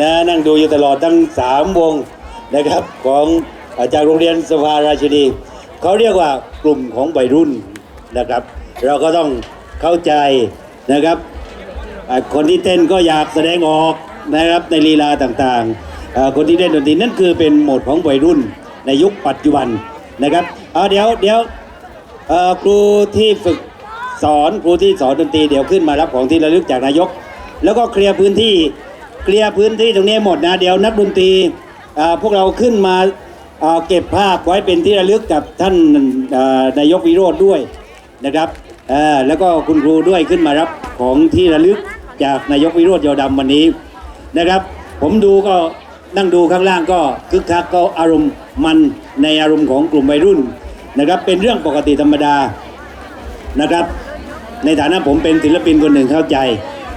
นะนั่งดูอยู่ตลอดทั้งสามวงนะครับของอาจากโรงเรียนสภาราชินีเขาเรียกว่ากลุ่มของวัยรุ่นนะครับ เราก็ต้องเข้าใจนะครับ คนที่เต้นก็อยากแสดงออกนะครับในลีลาต่างๆอ่าคนที่เล่นดนตรีนั่นคือเป็นโหมดของวัยรุ่นในยุคปัจจุบันนะครับเอาเดี๋ยวเดี๋ยวครูที่ฝึกสอนครูที่สอนดนตรีเดี๋ยวขึ้นมารับของที่ระลึกจากนายก แล้วก็เคลียร์พื้นที่ เคลียร์พื้นที่ตรงนี้หมดนะ เดี๋ยวนักดนตรีพวกเราขึ้นมาอ่าเก็บภาพไว้เป็นที่ระลึกกับท่านานายกวิโรธด้วยนะครับแล้วก็คุณครูด้วยขึ้นมารับของที่ระลึกจากนายกวิโรธยาวดำวันนี้นะครับ ผมดูก็นั่งดูข้างล่างก็คึกคักก็อารมณ์มันในอารมณ์ของกลุ่มวัยรุ่นนะครับ เป็นเรื่องปกติธรรมดานะครับ ในฐานะผมเป็นศิลปินคนหนึ่งเข้าใจ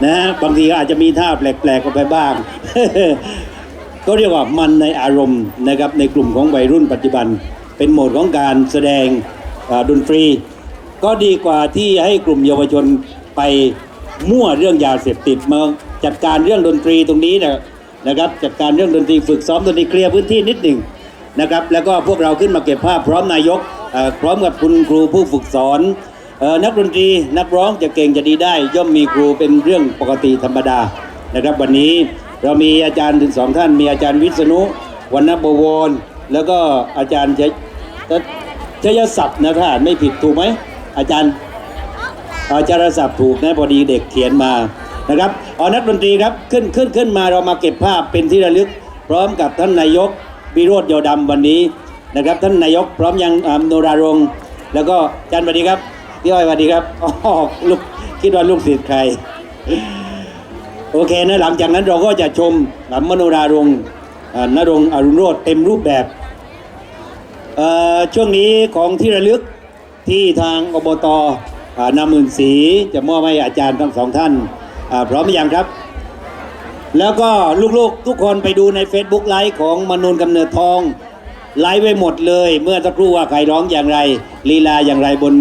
นะฮะบางทีก็อาจจะมีท่าแปลกๆออกไปบ้าง ก็เรียกว่ามันในอารมณ์นะครับในกลุ่มของวัยรุ่นปัจจุบัน เป็นโหมดของการแสดงดนตรี ก็ดีกว่าที่ให้กลุ่มเยาวชนไปมั่วเรื่องยาเสพติดมาจัดการเรื่องดนตรีตรงนี้นะนะครับจัดการเรื่องดนตรีฝึกซ้อมดนตรีเคลียร์พื้นที่นิดหนึ่งนะครับแล้วก็พวกเราขึ้นมาเก็บภาพพร้อมนายกพร้อมกับคุณครูผู้ฝึกสอน นักดนตรีนักร้องจะเก่งจะดีได้ ย่อมมีครูเป็นเรื่องปกติธรรมดานะครับ วันนี้เรามีอาจารย์ถึงสองท่าน มีอาจารย์วิษณุวรรณบวรแล้วก็อาจารย์ชัยชัยศัพท์นะถ้าอ่านไม่ผิดถูกไหมอาจารย์อาจารย์ศัพท์ถูกนะพอดีเด็กเขียนมานะครับเอานักดนตรีครับขึ้นขึ้นขึ้นมาเรามาเก็บภาพเป็นที่ระลึก พร้อมกับท่านนายกวิโรธเยาวดำวันนี้นะครับ ท่านนายกพร้อมยังอ่าโนรารงค์แล้วก็อาจารย์สวัสดีครับ พี่อ้อยสวัสดีครับอ๋อลูกคิดว่าลูกศิษย์ใคร โอเคนะหลังจากนั้นเราก็จะชมหลัมมโนรารงค์อ่านรงอรุณโรธเต็มรูปแบบช่วงนี้ของที่ระลึกที่ทางอบตอนาหมื่นศรีจะมอบให้อาจารย์ทั้งสองท่านพร้อมหรือยังครับ แล้วก็ลูกๆทุกคนไปดูใน Facebook ไลฟ์ของมนูนกำเนิดทอง ไลฟ์ไว้หมดเลย เมื่อสักครู่ว่าใครร้องอย่างไรลีลาอย่างไรบน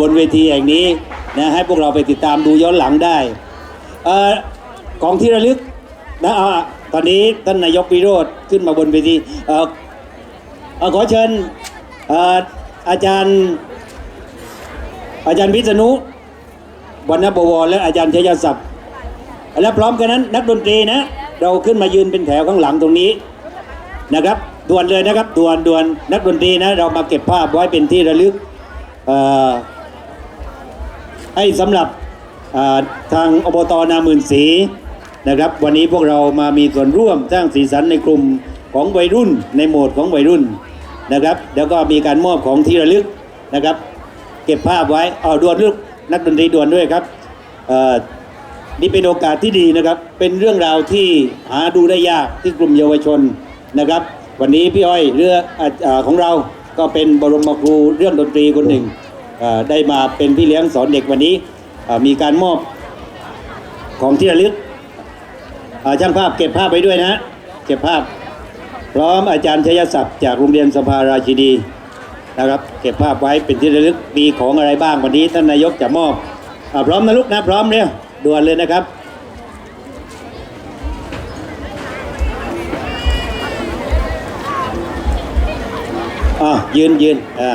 บนเวทีแห่งนี้นะให้พวกเราไปติดตามดูย้อนหลังได้เอ่อของที่ระลึกนะตอนนี้ท่านนายกวิโรธขึ้นมาบนเวทีเอ่อขอเชิญเอ่ออาจารย์อาจารย์พิษณุวรรณบวรและอาจารย์ชัยศัพท์และพร้อมกันนั้น นักดนตรีนะ เราขึ้นมายืนเป็นแถวข้างหลังตรงนี้นะครับด่วนเลยนะครับด่วนด่วนนักดนตรีนะ เรามาเก็บภาพไว้เป็นที่ระลึก ให้สำหรับทางอบตนาหมื่นศรีนะครับ วันนี้พวกเรามามีส่วนร่วมสร้างสีสันในกลุ่มของวัยรุ่นในโหมดของวัยรุ่นนะครับ แล้วก็มีการมอบของที่ระลึกนะครับ เก็บภาพไว้เอาด่วนลูกนักดนตรีด่วนด้วยครับนี่เป็นโอกาสที่ดีนะครับ เป็นเรื่องราวที่หาดูได้ยากที่กลุ่มเยาวชนนะครับ วันนี้พี่อ้อยเรือออของเรา ก็เป็นบรมครูเรื่องดนตรีคนหนึ่งอ่าได้มาเป็นพี่เลี้ยงสอนเด็กวันนี้อ่ามีการมอบของที่ระลึกอ่าช่างภาพเก็บภาพไปด้วยนะเก็บภาพ พร้อมอาจารย์ชยศัพท์จากโรงเรียนสภาราชินีนะครับเก็บภาพไว้เป็นที่ระลึกมีของอะไรบ้างวันนี้ท่านนายกจะมอบอาพร้อมนะลูกนะพร้อมเร็วด่วนเลยนะครับ อะยืนยืนอ่า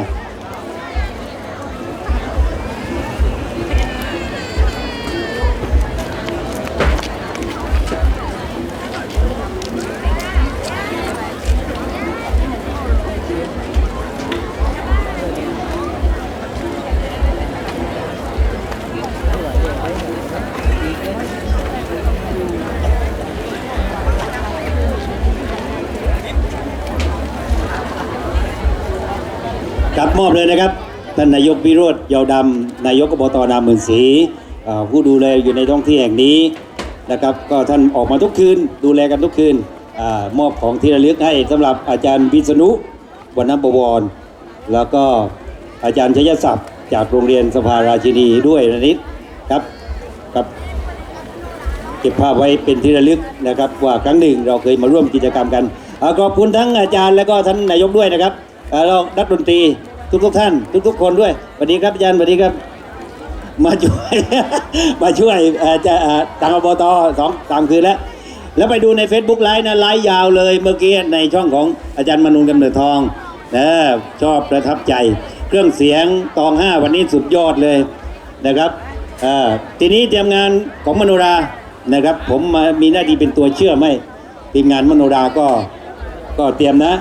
ับมอบเลยนะครับ ท่านนายกวิโรธเยาวดำนายกอบตนามหมื่นศรีผู้ดูแลอยู่ในท้องที่แห่งนี้นะครับก็ท่านออกมาทุกคืน ดูแลกันทุกคืนอมอบของที่ระลึกให้สำหรับอาจารย์วิษณุวรรณบวร แล้วก็อาจารย์ชยศัพท์จากโรงเรียนสภาราชินีด้วยนะนิดครับครับเก็บภาพไว้เป็นที่ระลึกนะครับว่าครั้งหนึ่งเราเคยมาร่วมกิจกรรมกันอขอบคุณทั้งอาจารย์และก็ท่านนายกด้วยนะครับอ่าเรานักดนตรี ทุกทุกท่าน ทุกๆคนด้วยสวัสดีครับอาจารย์สวัสดีครับ มาช่วย มาช่วยจะเอ่างอบตสองสามคืนแล้ว แล้วไปดูใน Facebook ไลฟ์นะไลฟ์ยาวเลยเมื่อกี้ในช่องของอาจารย์มนูนกำเนิดทองนะชอบประทับใจ เครื่องเสียงตองห้าวันนี้สุดยอดเลยนะครับทีนี้เตรียมงานของมโนรานะครับ ผมมามีหน้าที่เป็นตัวเชื่อมให้ทีมงานมโนราก็ก็เตรียมนะ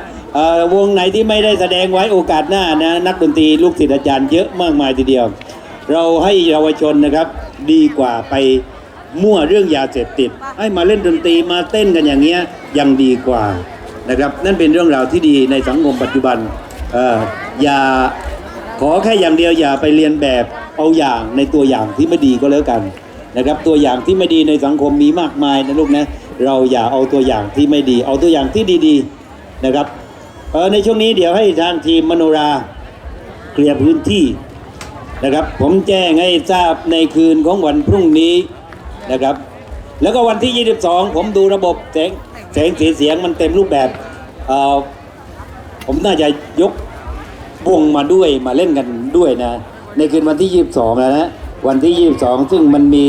วงไหนที่ไม่ได้แสดงไว้โอกาสหน้านะนักดนตรีลูกศิษย์อาจารย์เยอะมากมายทีเดียว เราให้เยาวชนนะครับ ดีกว่าไปมั่วเรื่องยาเสพติด ให้มาเล่นดนตรีมาเต้นกันอย่างเงี้ยยังดีกว่านะครับ นั่นเป็นเรื่องราวที่ดีในสังคมปัจจุบันออย่าขอแค่อย่างเดียวอย่าไปเรียนแบบเอาอย่างในตัวอย่างที่ไม่ดีก็แล้วกันนะครับ ตัวอย่างที่ไม่ดีในสังคมมีมากมายนะลูกนะเราอย่าเอาตัวอย่างที่ไม่ดี เอาตัวอย่างที่ดีๆนะครับ เออในช่วงนี้เดี๋ยวให้ทางทีมมโนราเคลียร์พื้นที่นะครับ ผมแจ้งให้ทราบในคืนของวันพรุ่งนี้นะครับ แล้วก็วันที่ 22 ผมดูระบบแสงแสงสีเสียงมันเต็มรูปแบบเออผมน่าจะยกวงมาด้วยมาเล่นกันด้วยนะ ในคืนวันที่ 22 แล้วนะ วันที่ 22 ซึ่งมันมี